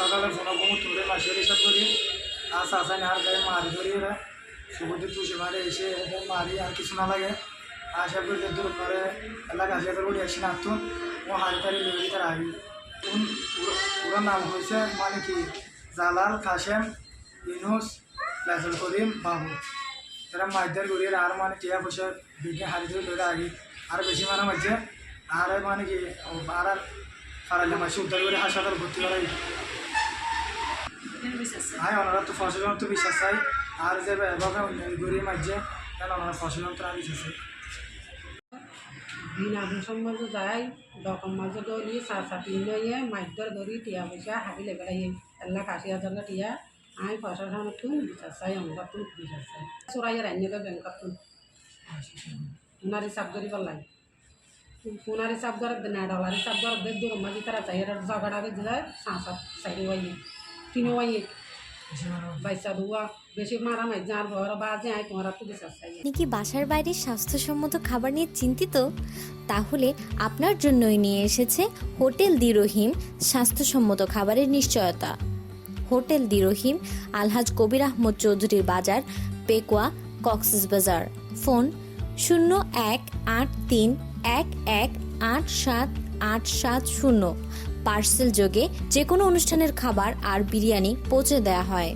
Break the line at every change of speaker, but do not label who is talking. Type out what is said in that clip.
সকালে ফোন ঘুমো তুলে মাসের হিসাব করি। আর চাষানি আর গায়ে মারি ধরি এরা। সুবুদ্ধি তুষে মারে, এসে মারি, আর কিছু না লাগে। আশা করি দূর করে এলাকা আসে করে উঠে আসি না তুন ও হারি তারি লেগে তার আগে পুরো নাম হয়েছে মানে কি? জালাল, কাশেম, ইনুস লাজুল করিম, বাবু। মাইদার করি আর মানে টিয়া পয়সা বিঘে হারি ধরে ধরে আগে। আর বেশি মানে মাঝে আর মানে কি আর আর পারাইলে মাসে উদ্ধার করে হাসপাতাল ভর্তি করাই। হাই ওনারা তো ফসল তো বিশ্বাস চাই আর যে এভাবে উন্নয়ন করি মাঝে কেন ওনারা ফসল তো আর বিশ্বাস চাই
দিন আগুন সম্বন্ধে যাই ডকম মাঝে দৌড়ি চা চাটি নিয়ে মাইদর ধরি টিয়া পয়সা হাবি লেগে লাগে এল্লা কাশি হাজার টিয়া। আই প্রশাসন তুন বিচার চাই আমরা তুন বিচার চাই চোরাই রান্নিয়ে ব্যাংকত তুন উনার হিসাব করি পারলাই উনার হিসাব করে না ডলার হিসাব করে দে দূর মাঝে তারা চাই ঝগড়া যায় চা চাপ তিনও ওয়াইয়ে বাইসা দুয়া বেশি মারা যার ঘর বাজে আই তোমার তো বিচার
আপনি কি বাসার বাইরে স্বাস্থ্যসম্মত খাবার নিয়ে চিন্তিত? তাহলে আপনার জন্যই নিয়ে এসেছে হোটেল দিরহিম স্বাস্থ্যসম্মত খাবারের নিশ্চয়তা। হোটেল দি রহিম আলহাজ কবির আহমদ চৌধুরীর বাজার, পেকুয়া, কক্সেস বাজার। ফোন শূন্য এক আট তিন এক এক আট সাত আট সাত শূন্য। পার্সেল যোগে যে কোনো অনুষ্ঠানের খাবার আর বিরিয়ানি পৌঁছে দেওয়া হয়।